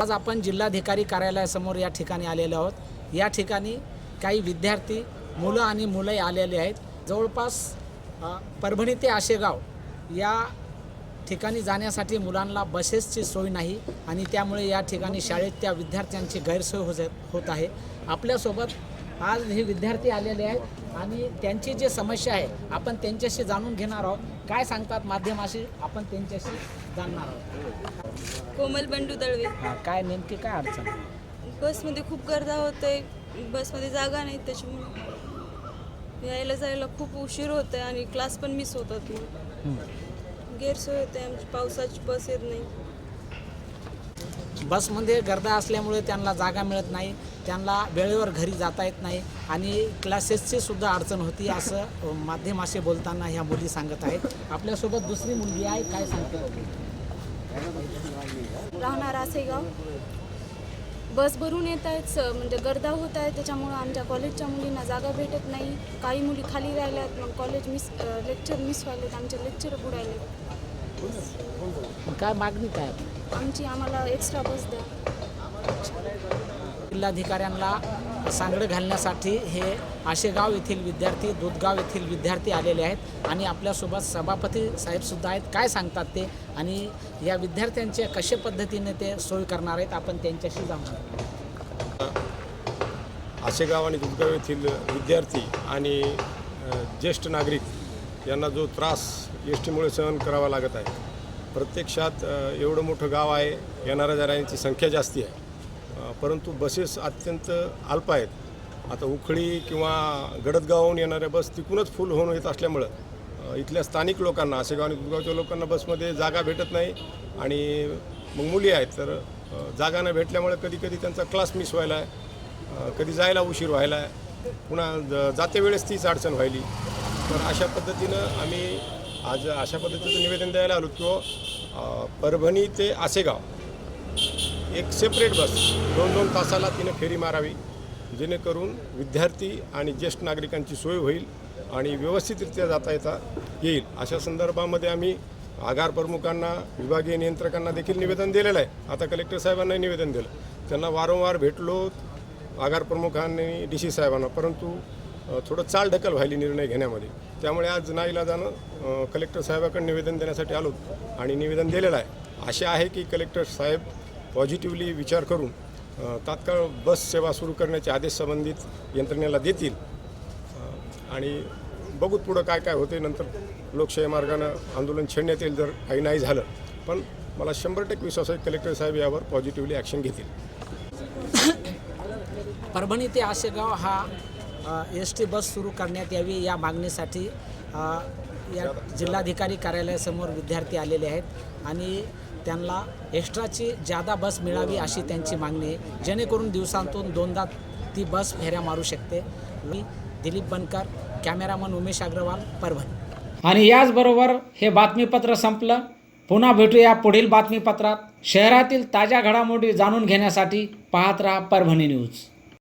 आज आपण जिल्हाधिकारी कार्यालयासमोर या ठिकाणी आलेलो आहोत. या ठिकाणी काही विद्यार्थी मुलं आणि मुलंही आलेले आहेत. जवळपास परभणी ते आशेगाव या ठिकाणी जाण्यासाठी मुलांना बसेसची सोय नाही आणि त्यामुळे या ठिकाणी शाळेत त्या विद्यार्थ्यांची गैरसोय होत होत आहे. आपल्यासोबत आज हे विद्यार्थी आलेले आहेत. आणि त्यांची जी समस्या आहे आपण त्यांच्याशी जाणून घेणार आहोत. काय सांगतात माध्यमाशी? आपण त्यांच्याशी जाणणार आहोत. कोमल बंडू दळवे. काय नेमकी काय अडचण? बसमध्ये खूप गर्दा होते बसमध्ये जागा नाही त्याच्यामुळे यायला जायला खूप उशीर होत आहे आणि क्लास पण मिस होतात. गैरसोय होते आमची. पावसाची बस येत नाही. बसमध्ये गर्दा असल्यामुळे त्यांना जागा मिळत नाही त्यांना वेळेवर घरी जाता येत नाही आणि क्लासेसची सुद्धा अडचण होती असं माध्यम माध्यमाशी बोलताना ह्या मुली सांगत आहेत. आपल्यासोबत दुसरी मुलगी आहे काय सांगते बघू. राहणार आसेगाव. बस भरून येत आहेत स म्हणजे गर्दा होत आहे त्याच्यामुळं आमच्या कॉलेजच्या मुलींना जागा भेटत नाही. काही मुली खाली राहिल्या आहेत मग कॉलेज मिस लेक्चर मिस व्हायलेत आमचे लेक्चर बुडायले मग काय मागणी काय? आमची आम्हाला एक्स्ट्रा बस द्या. जिल्हाधिकाऱ्यांना सांगडं घालण्यासाठी हे आशेगाव येथील विद्यार्थी दूधगाव येथील विद्यार्थी आलेले आहेत आणि आपल्यासोबत सभापती साहेबसुद्धा आहेत. काय सांगतात ते? आणि या विद्यार्थ्यांच्या कशा पद्धतीने ते सोय करणार आहेत? आपण त्यांच्याशी जाणार आशेगाव आणि दुधगाव येथील विद्यार्थी आणि ज्येष्ठ नागरिक यांना जो त्रास एस टीमुळे सहन करावा लागत आहे प्रत्यक्षात एवढं मोठं गाव आहे येणाऱ्या जाणाऱ्यांची संख्या जास्ती आहे. परंतु बसेस अत्यंत अल्प आहेत. आता उखळी किंवा गडदगावहून येणाऱ्या बस तिकूनच फुल होऊन येत असल्यामुळं इथल्या स्थानिक लोकांना आशेगाव आणि दुधगावच्या लोकांना बसमध्ये जागा भेटत नाही आणि मग मुली आहेत तर जागा न भेटल्यामुळे कधी कधी त्यांचा क्लास मिस व्हायला आहे कधी जायला उशीर व्हायला आहे पुन्हा ज- जाते वेळेस तीच अडचण व्हायली. तर अशा पद्धतीनं आम्ही आज अशा पद्धतीचं निवेदन द्यायला आलो की परभणी ते आसेगाव एक सेपरेट बस दोन दोन तासाला तिने फेरी मारावी जेणेकरून विद्यार्थी आणि ज्येष्ठ नागरिकांची सोय होईल आणि व्यवस्थितरित्या जाता येता येईल. अशा संदर्भामध्ये आम्ही आगार प्रमुखांना विभागीय नियंत्रकांना देखील निवेदन दिलेलं आहे. आता कलेक्टर साहेबांनाही निवेदन दिलं. त्यांना वारंवार भेटलो आगार प्रमुखांनी डी सी साहेबांना. परंतु थोडं चाल ढकल व्हायली निर्णय घेण्यामध्ये. त्यामुळे आज नाईला जाणं कलेक्टर साहेबाकडे निवेदन देण्यासाठी आलो आणि निवेदन दिलेलं आहे. आशा आहे की कलेक्टर साहेब पॉझिटिव्हली विचार करून तात्काळ बस सेवा सुरू करण्याचे आदेश संबंधित यंत्रणेला देतील. आणि बघूत पुढं काय काय होते. नंतर लोकशाही मार्गानं आंदोलन छेडण्यात येईल जर काही नाही झालं. पण मला शंभर टक्के विश्वास आहे कलेक्टर साहेब यावर पॉझिटिव्हली ॲक्शन घेतील. परभणी ते आसेगाव हा एस टी बस सुरू करण्यात यावी या मागणीसाठी या जिल्हाधिकारी कार्यालयासमोर विद्यार्थी आलेले आहेत आणि त्यांना एक्स्ट्राची जादा बस मिळावी अशी त्यांची मागणी आहे. जेणेकरून दिवसांतून दोनदा ती बस फेऱ्या मारू शकते. मी दिलीप बनकर कॅमेरामन उमेश अग्रवाल परभणी. आणि याचबरोबर हे बातमीपत्र संपलं. पुन्हा भेटूया पुढील बातमीपत्रात. शहरातील ताज्या घडामोडी जाणून घेण्यासाठी पाहत राहा परभणी न्यूज.